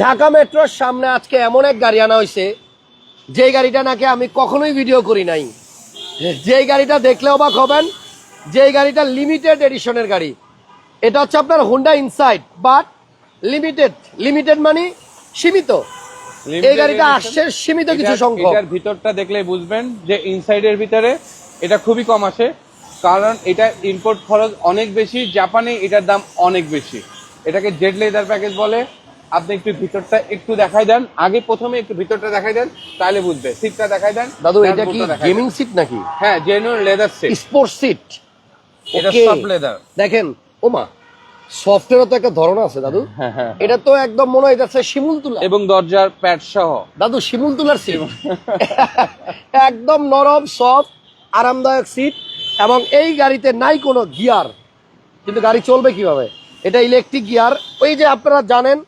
ঢাকা মেট্রোর সামনে আজকে এমন এক গাড়ি আনা হয়েছে যে গাড়িটা নাকি আমি কখনোই ভিডিও করি নাই। যেই গাড়িটা দেখলে অবাক হবেন যেই গাড়িটা লিমিটেড এডিশনের গাড়ি। এটা হচ্ছে আপনার Honda Insight but limited limited মানে সীমিত। এই গাড়িটা আসছে সীমিত কিছু সংখ্যক। এটার ভিতরটা দেখলে বুঝবেন যে ইনসাইডের ভিতরে এটা খুবই কম আসে কারণ এটা ইম্পোর্ট খরচ অনেক বেশি জাপানে এটার দাম অনেক বেশি। এটাকে জেড লেদার প্যাকেজ বলে আপনি একটু ভিতরটা একটু দেখাই দেন। আগে প্রথমে একটু ভিতরটা দেখাই দেন তাহলে বুঝবে। সিটটা দেখাই দেন দাদু এটা কি। গেমিং সিট নাকি? হ্যাঁ genuine leather seat sports seat এটা সফট লেদার দেখেন ওমা সফটওয়্যার তো একটা ধরন আছে দাদু। হ্যাঁ হ্যাঁ এটা তো একদম মনে হয় যাচ্ছে শিমুল তুলা। এবং দরজার প্যাড সহ। দাদু শিমুল তুলার সিট একদম নরম সফট আরামদায়ক সিট এবং এই গাড়িতে নাই কোনো গিয়ার কিন্তু গাড়ি চলবে কীভাবে? এটা ইলেকট্রিক গিয়ার ওই যে আপনারা জানেন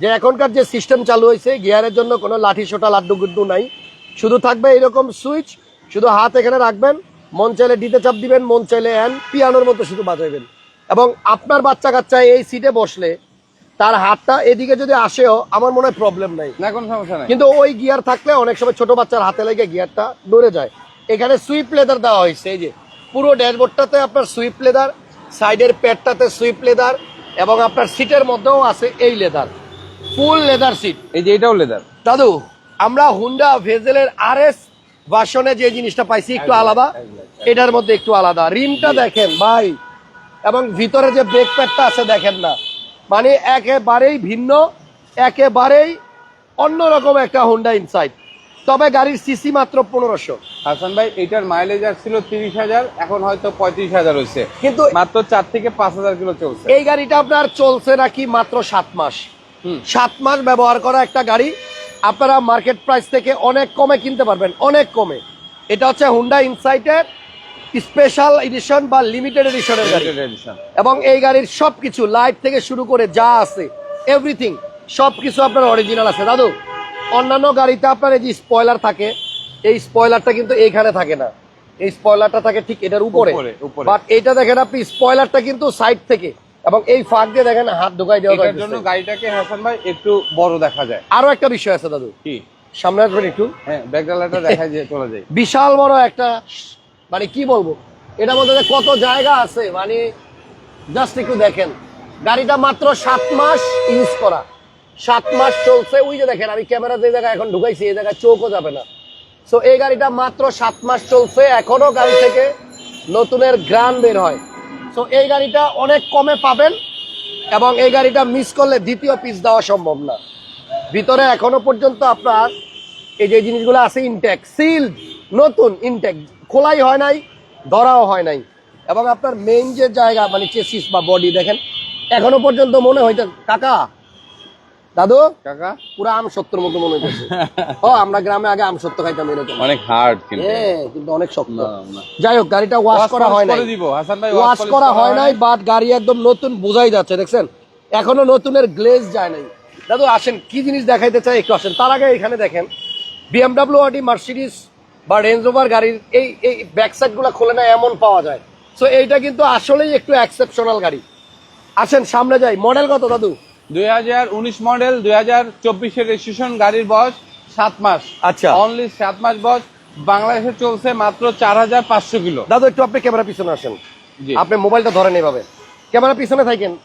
যে এখনকার যে সিস্টেম চালু হয়েছে গিয়ারের জন্য কোনো লাঠি সোটা লাড্ডু গুড্ডু নাই। শুধু থাকবে এরকম সুইচ শুধু হাত এখানে রাখবেন মন চাইলে ডিতে চাপ দিবেন মন চাইলে হ্যান পিয়ানোর মতো শুধু বাজাইবেন। এবং আপনার বাচ্চা কাচ্চা এই সিটে বসলে তার হাতটা এদিকে যদি আসেও আমার মনে হয় প্রবলেম নাই। না কোনো সমস্যা নাই। কিন্তু ওই গিয়ার থাকলে অনেক সময় ছোট বাচ্চার হাতে লেগে গিয়ারটা নড়ে যায়। এখানে সুইপ লেদার দেওয়া হয়েছে এই যে পুরো ড্যাশবোর্ডটাতে আপনার সুইপ লেদার সাইডের প্যাডটাতে সুইপ লেদার এবং আপনার সিটের মধ্যেও আছে এই লেদার ফুল লেদার সিট। এই যে এটাও লেদার। দাদু আমরা হুন্ডা ভেজেলের আর এস ভার্সনে যে জিনিসটা পাইছি একটু আলাদা। এটার মধ্যে একটু আলাদা। রিমটা দেখেন ভাই। এবং ভিতরে যে ব্রেক প্যাডটা আছে দেখেন না। মানে একেবারেই ভিন্ন একেবারেই অন্যরকম একটা হুন্ডা ইনসাইড তবে গাড়ির সিসি মাত্র পনেরোশো। হাসান ভাই এটার মাইলেজ আসছিল তিরিশ হাজার এখন হয়তো পঁয়ত্রিশ হাজার হয়েছে কিন্তু মাত্র চার থেকে পাঁচ হাজার কিলো চলছে। এই গাড়িটা আপনার চলছে নাকি মাত্র সাত মাস। সাত মাস ব্যবহার করা একটা গাড়ি আপনারা মার্কেট প্রাইস থেকে অনেক কমে কিনতে পারবেন অনেক কমে। এটা হচ্ছে হুন্ডা ইনসাইটের স্পেশাল এডিশন বা লিমিটেড এডিশনের গাড়ি। এবং এই গাড়ির সবকিছু লাইট থেকে শুরু করে যা আছে এভরিথিং সবকিছু আপনার অরিজিনাল আছে। দাদু অন্যান্য গাড়িতে আপনার এই যে স্পয়লার থাকে এই স্পয়লারটা কিন্তু এইখানে থাকে না। এই স্পয়লারটা থাকে ঠিক এটার উপরে। বাট এটা দেখেন আপনি স্পয়লারটা কিন্তু সাইড থেকে। এবং এই ফাঁক দিয়ে দেখেন হাত ঢুকাই দেওয়া এটার জন্য গাড়িটাকে হাসান ভাই একটু বড় দেখা যায়। আরও একটা বিষয় আছে দাদু। কি? সামনে আসবেন একটু? হ্যাঁ ব্যাকডালাটা দেখা যায় চলে যায় বিশাল বড় একটা মানে কি বলব? এটার মধ্যে যে কত জায়গা আছে মানে জাস্ট একটু দেখেন। গাড়িটা মাত্র সাত মাস ইউজ করা। সাত মাস চলছে ওই যে দেখেন আমি ক্যামেরা যে জায়গায় এখন ঢুকাইছি এই জায়গায় চোখও যাবে না। সো এই গাড়িটা মাত্র সাত মাস চলছে এখনও গাড়ি থেকে নতুনের গ্রান বের হয়। সো এই গাড়িটা অনেক কমে পাবেন এবং এই গাড়িটা মিস করলে দ্বিতীয় পিস দেওয়া সম্ভব না। ভিতরে এখনও পর্যন্ত আপনার এই যে জিনিসগুলো আছে ইনটেক সিল্ড নতুন ইনটেক খোলাই হয় নাই, ধরাও হয় নাই। এবং আপনার মেইন যে জায়গা মানে চেসিস বা বডি দেখেন, এখনও পর্যন্ত মনে হইতে কাকা দাদু? কাকা? পুরো আম সত্যর মতো মনে হইতেছে। ও আমরা গ্রামে আগে আম সত্য খাইতাম এরকম। অনেক হার্ড কিন্তু। হ্যাঁ, কিন্তু অনেক শক্ত। যাই হোক গাড়িটা ওয়াশ করা হয় নাই। ওয়াশ করা হয় হয় নাই। বাট গাড়ি একদম নতুন বোঝাই যাচ্ছে দেখছেন? এখনও নতুনের গ্লেজ যায় নাই। দাদু আসেন কি জিনিস দেখাইতে চাই? একটু আসেন। তার আগে এখানে দেখেন বিএমডাব্লিউ অডি মার্সিডিস বা রেঞ্জ ওভার গাড়ির এই এই ব্যাক সাইডগুলা খোলে না এমন পাওয়া যায়। সো এইটা কিন্তু আসলেই একটু এক্সেপশনাল গাড়ি। আসেন সামনে যাই। মডেল কত দাদু? দুই মডেল দুই হাজার চব্বিশের রেজিস্ট্রেশন গাড়ির বয়স সাত মাস। আচ্ছা। অনলি সাত মাস বয়স। বাংলাদেশে চলছে মাত্র চার হাজার পাঁচশো কিলো। দাদু একটু আপনি ক্যামেরা পিছনে আসেন। জি। আপনি মোবাইলটা ধরেন এইভাবে ক্যামেরা পিছনে থাকেন।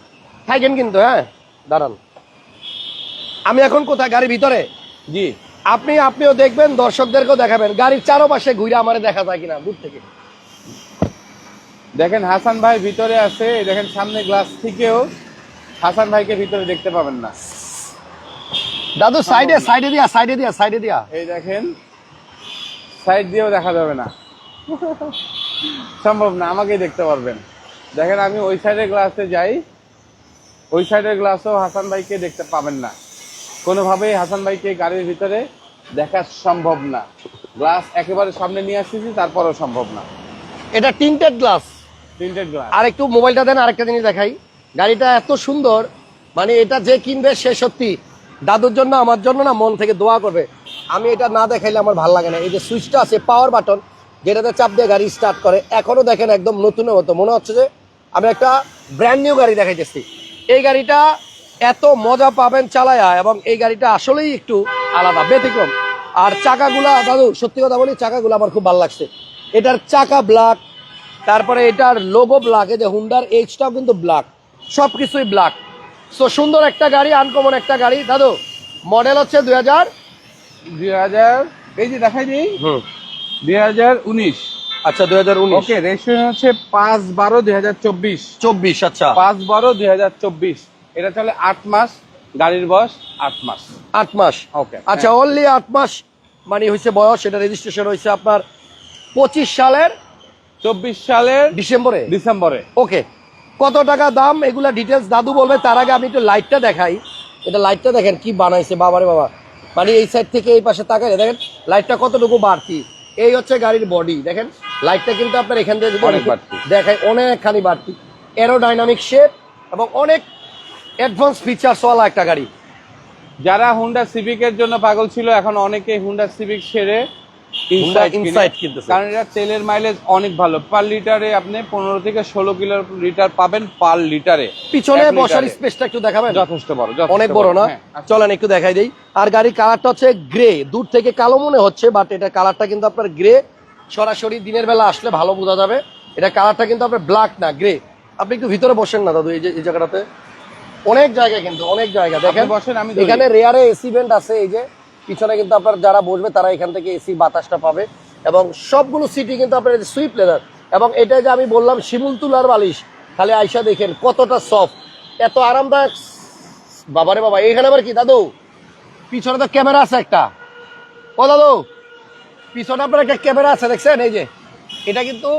থাকেন কিন্তু হ্যাঁ? দাঁড়ান। আমি এখন কোথায়? গাড়ির ভিতরে? জি। আপনি আপনিও দেখবেন দর্শকদেরকেও দেখাবেন। গাড়ির চারোপাশে ঘুরে আমার দেখা যায় কিনা দূর থেকে। দেখেন হাসান ভাই ভিতরে আছে। দেখেন সামনে গ্লাস থেকেও হাসান ভাইকে ভিতরে দেখতে পাবেন না। দাদু সাইডে সাইডে দিয়া সাইডে দিয়া সাইডে দিয়া। এই দেখেন সাইড দিয়েও দেখা যাবে না। সম্ভব না আমাকেই দেখতে পারবেন। দেখেন আমি ওই সাইডের গ্লাসে যাই ওই সাইডের গ্লাসও হাসান ভাইকে দেখতে পাবেন না। কোনোভাবেই হাসান ভাইকে গাড়ির ভিতরে দেখা সম্ভব না। গ্লাস একেবারে সামনে নিয়ে আসতেছি তারপরেও সম্ভব না। এটা টিন্টেড গ্লাস প্রিন্টেড গ্লাস আর একটু মোবাইলটা দেন আরেকটা জিনিস দেখাই। গাড়িটা এত সুন্দর মানে এটা যে কিনবে সে সত্যি। দাদুর জন্য, আমার জন্য না মন থেকে দোয়া করবে। আমি এটা না দেখাইলে আমার ভালো লাগে না। এই যে সুইচটা আছে পাওয়ার বাটন যেটাতে চাপ দিয়ে গাড়ি স্টার্ট করে, এখনও দেখেন একদম নতুনের মতো। মনে হচ্ছে যে আমি একটা ব্র্যান্ড নিউ গাড়ি দেখাইতেছি। এই গাড়িটা এত মজা পাবেন চালায়া, এবং এই গাড়িটা আসলেই একটু আলাদা, ব্যতিক্রম। আর চাকাগুলা, দাদু, সত্যি কথা বলি, চাকাগুলো আমার খুব ভালো লাগছে। এটার চাকা ব্ল্যাক তারপরে এটার লোগো ব্ল্যাক এই যে হুন্ডার এইচটাও কিন্তু ব্ল্যাক সব কিছুই ব্ল্যাক সো সুন্দর একটা গাড়ি আনকমন একটা গাড়ি। দাদু মডেল হচ্ছে দুই হাজার? দুই হাজার এই যে দেখাই দিই। হুম। দুই হাজার উনিশ। আচ্ছা দুই হাজার উনিশ। ওকে রেজিস্ট্রেশন হচ্ছে পাঁচ বারো দুই হাজার চব্বিশ। চব্বিশ আচ্ছা। পাঁচ বারো দুই হাজার চব্বিশ। এটা চলে আট মাস গাড়ির বয়স আট মাস। আট মাস। ওকে আচ্ছা অনলি আট মাস মানে হয়েছে বয়স এটা রেজিস্ট্রেশন হয়েছে আপনার পঁচিশ সালের চব্বিশ সালের ডিসেম্বরে। ডিসেম্বরে। ওকে কত টাকা দাম? এগুলা ডিটেলস দাদু বলবে তার আগে আমি একটু লাইটটা দেখাই। এটা লাইটটা দেখেন কি বানাইছে বাবারে বাবা। মানে এই সাইড থেকে এই পাশে তাকালে দেখেন লাইটটা কতটুকু বাড়তি। এই হচ্ছে গাড়ির বডি দেখেন। লাইটটা কিন্তু আপনার এখান থেকে অনেক বাড়তি। দেখায় অনেকখানি বাড়তি। এরোডাইনামিক শেপ এবং অনেক অ্যাডভান্স ফিচার্স ওয়ালা একটা গাড়ি। যারা হুন্ডা সিভিকের জন্য পাগল ছিল এখন অনেকে হুন্ডা সিভিক ছেড়ে কারণ এটা তেলের মাইলেজ অনেক ভালো। পার লিটারে আপনি পনেরো থেকে ষোলো কিলো লিটার পাবেন পার লিটারে পিছনে বসার স্পেসটা একটু দেখাবেন? যথেষ্ট বড় অনেক বড়। না? হ্যাঁ। চলেন একটু দেখাই দেই। আর গাড়ির কালারটা হচ্ছে গ্রে দূর থেকে কালো মনে হচ্ছে বাট এটা কালারটা কিন্তু আপনার গ্রে সরাসরি দিনের বেলা আসলে ভালো বোঝা যাবে। এটা কালারটা কিন্তু আপনার ব্ল্যাক না গ্রে আপনি একটু ভিতরে বসেন না দাদু এই যে এই জায়গাটাতে। অনেক জায়গা কিন্তু অনেক জায়গা। দেখেন বসেন, আমি এখানে রেয়ারে এসি ভেন্ট আছে এই যে। পিছনে কিন্তু আপনার যারা বসবে তারা এখান থেকে এসি বাতাসটা পাবে। এবং সবগুলো সিটি কিন্তু আপনার সুইপ লেদার এবং এটা যে আমি বললাম শিমুল তুলার বালিশ খালি আইসা দেখেন কতটা সফট এত আরামদায়ক বাবারে বাবা এখানে আবার কি দাদু? পিছনে তো ক্যামেরা আছে একটা। ও দাদু পিছনে আপনার একটা ক্যামেরা আছে দেখছেন? এই যে এটা কিন্তু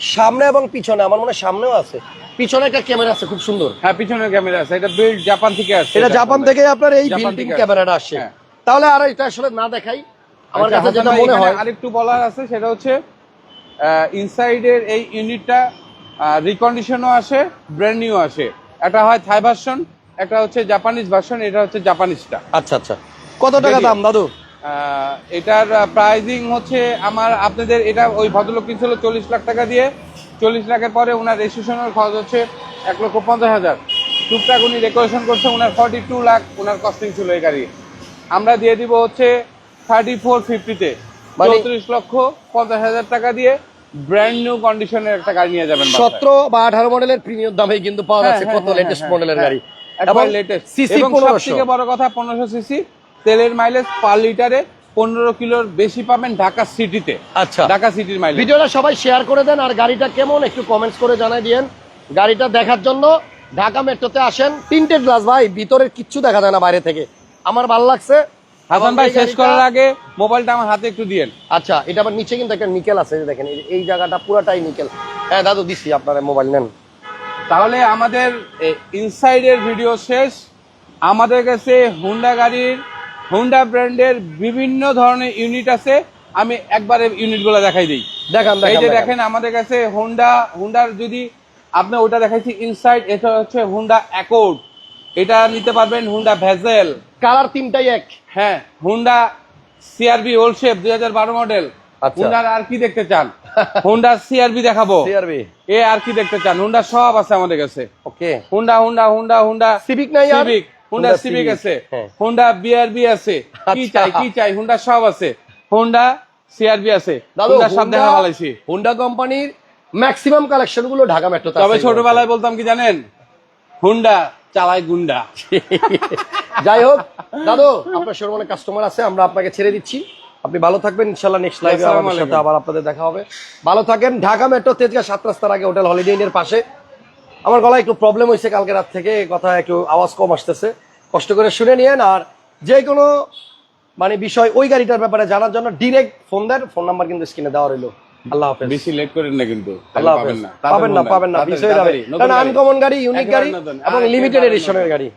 সামনে এবং পিছনে আমার মনে হয় সামনেও আছে। পিছনে একটা ক্যামেরা আছে খুব সুন্দর। হ্যাঁ পিছনে ক্যামেরা আছে। এটা বিল্ড জাপান থেকে আসছে এটা জাপান থেকে আপনার এই বিল্ডিং ক্যামেরাটা আসছে। তাহলে আর এটা আসলে না দেখাই। আমার আচ্ছা, কাছে যেটা মনে হয় আরেকটু বলার আছে সেটা হচ্ছে ইনসাইডের এই ইউনিটটা রিকন্ডিশনও আসে ব্র্যান্ড নিউ আসে। একটা হয় থাই ভার্সন একটা হচ্ছে জাপানিজ ভার্সন এটা হচ্ছে জাপানিজটা আচ্ছা আচ্ছা। কত টাকা দাম দাদু? আহ, এটার প্রাইজিং হচ্ছে আমার আপনাদের এটা ওই ভদ্রলোক কিনছিল চল্লিশ লাখ টাকা দিয়ে। চল্লিশ লাখের পরে ওনার রেজিস্ট্রেশনের খরচ হচ্ছে এক লক্ষ পঞ্চাশ হাজার। টুকটাক উনি ডেকোরেশন করছে ওনার ফর্টি টু লাখ ওনার কস্টিং ছিল এই গাড়ি আমরা দিয়ে দিব হচ্ছে থার্টি ফোর ফিফটিতে চৌত্রিশ লক্ষ পঞ্চাশ হাজার টাকা দিয়ে ব্র্যান্ড নিউ কন্ডিশনের একটা গাড়ি নিয়ে যাবেন সতেরো বা আঠারো মডেলের প্রিমিয়াম দামে কিন্তু পাওয়া হ্যাঁ, যাচ্ছে হ্যাঁ, কত লেটেস্ট হ্যাঁ, মডেলের। গাড়ি। একবার লেটেস্ট সিসি সবথেকে বড় কথা পনেরোশো সিসি তেলের মাইলেজ পার লিটারে পনেরো কিলোর বেশি পাবেন ঢাকা সিটিতে আচ্ছা। ঢাকা সিটির মাইলেজ ভিডিওটা সবাই শেয়ার করে দেন আর গাড়িটা কেমন একটু কমেন্টস করে জানাই দিয়েন। গাড়িটা দেখার জন্য ঢাকা মেট্রোতে আসেন। তিনটে গ্লাস ভাই ভিতরের কিচ্ছু দেখা যায় না বাইরে থেকে। আমার ভালো লাগছে। হাসান ভাই শেষ করার আগে মোবাইলটা আমার হাতে একটু দিয়েন। আচ্ছা এটা আবার নিচে কিন্তু একটা নিকেল আছে দেখেন এই জায়গাটা পুরাটাই নিকেল। হ্যাঁ দাদু দিছি আপনার মোবাইল নেন। তাহলে আমাদের ইনসাইডের ভিডিও শেষ। আমাদের কাছে হুন্ডা গাড়ির হুন্ডা ব্র্যান্ডের বিভিন্ন ধরনের ইউনিট আছে। আমি একবারে ইউনিটগুলো দেখাই দিই। দেখান এই যে দেখেন। আমাদের কাছে হুন্ডা হুন্ডার যদি আপনি ওটা দেখাইছি ইনসাইড এটা হচ্ছে হুন্ডা অ্যাকোর্ড এটা নিতে পারবেন হুন্ডা ভেজেল কালার তিনটাই এক। হ্যাঁ হুন্ডা সিআরবি ওল্ড শেপ দুই হাজার বারো মডেল আচ্ছা। হুন্ডার আর কি দেখতে চান? হুন্ডা সিআরবি দেখাবো। সিআরবি এ আর কি দেখতে চান? হুন্ডা সব আছে আমাদের কাছে। Okay. Honda Honda Honda Honda Civic নাই সিভিক হুন্ডা সিভিক আছে। হুন্ডা বিআরবি আছে। কি আচ্ছা। চাই কি চাই? হুন্ডা সব আছে। হুন্ডা সিআরবি আছে। হুন্ডা সব দেখা ভালাইছি। হুন্ডা কোম্পানির ম্যাক্সিমাম কালেকশনগুলো ঢাকা মেট্রো তবে ছোটবেলায় বলতাম কি জানেন? হুন্ডা চালায় গুন্ডা। যাই হোক দাদু আপনার শোরুম অনেক কাস্টমার আছে আমরা আপনাকে ছেড়ে দিচ্ছি। আপনি ভালো থাকবেন ইনশাল্লাহ নেক্সট লাইভে আমাদের সাথে আবার আপনাদের দেখা হবে। ভালো থাকেন ঢাকা মেট্রো তেজগাঁ সাত রাস্তার আগে হোটেল হলিডে ইনের পাশে। আমার গলায় একটু প্রবলেম হয়েছে কালকে রাত থেকে কথা একটু আওয়াজ কম আসতেছে। কষ্ট করে শুনে নিয়েন আর যে কোনো মানে বিষয় ওই গাড়িটার ব্যাপারে জানার জন্য ডিরেক্ট ফোন দেন ফোন নাম্বার কিন্তু স্ক্রিনে দেওয়া রইল। আল্লাহ হাফেজ। বেশি লেট করেন না কিন্তু আল্লাহ পাবেন হাফেজ। না। পাবেন না পাবেন না। বিষয় যাবে কারণ আনকমন গাড়ি ইউনিক গাড়ি এবং লিমিটেড এডিশনের গাড়ি।